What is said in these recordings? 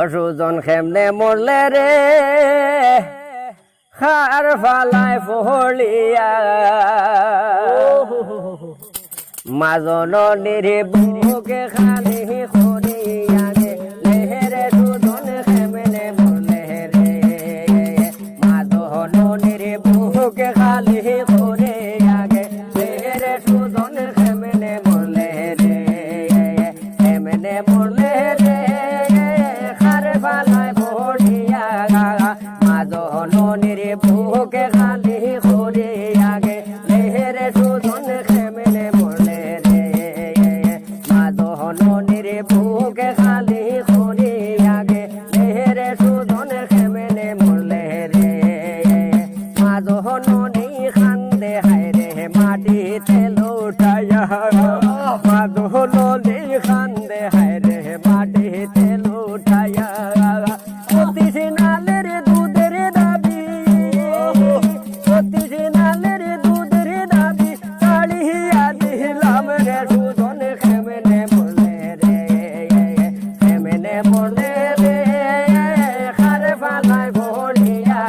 সুজন খেমনে মরলে রে। হার ফালায় ফহলিয়া। মাজন নিরে বুকে খালি খরিয়া লেহেরে সুজন খেমনে মরলে রে। মাজন নিরে বুকে খালি লুটাইয়া অতিশ নালের দুধের দাবি। অতিশ নালের দুধের দাবি। কালিয়া দিলাম রে সুজন খেমেনে বলে রে খেমেনে বলে রে। খারে পালায় ভরিয়া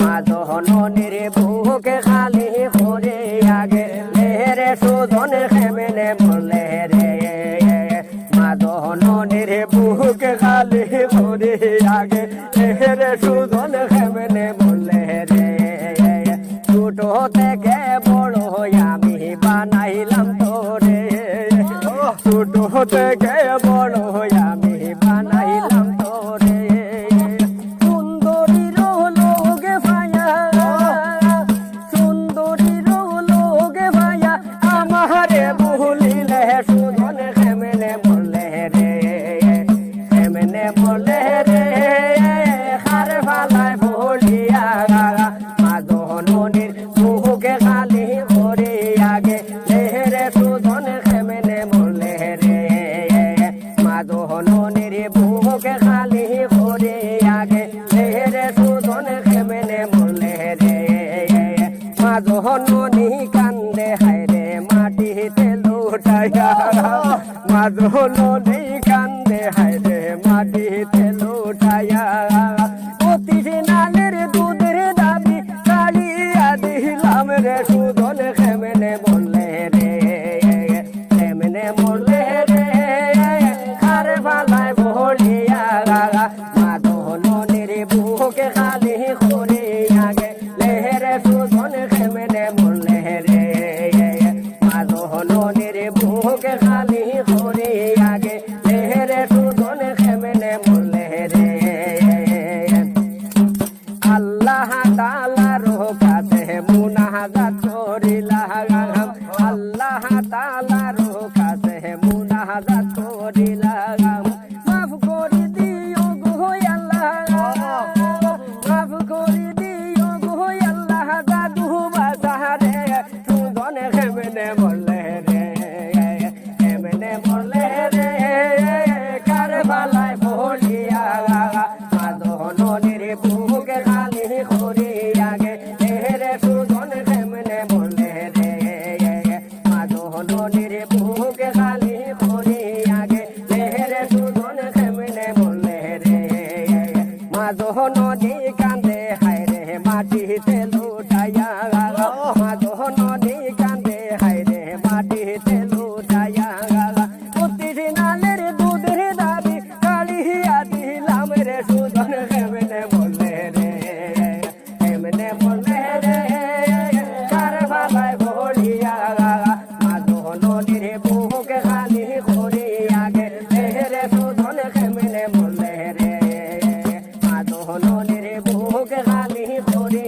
মাদহন নিরে বুকে খালি করে আগে রে সুজন খেমেনে বুকে খালি ভরি আগে রে সুজন খেমেনে বলে রে ছোট থেকে বড় আমি বানাইলাম তোরে। ছোট থেকে বড় লুটাইয়া নেই কান্দে মাটিতে তালার কাছে মুনাজাত করিলা কান্দে হায় রে মাটিতে मेरे भोग रानी तोरे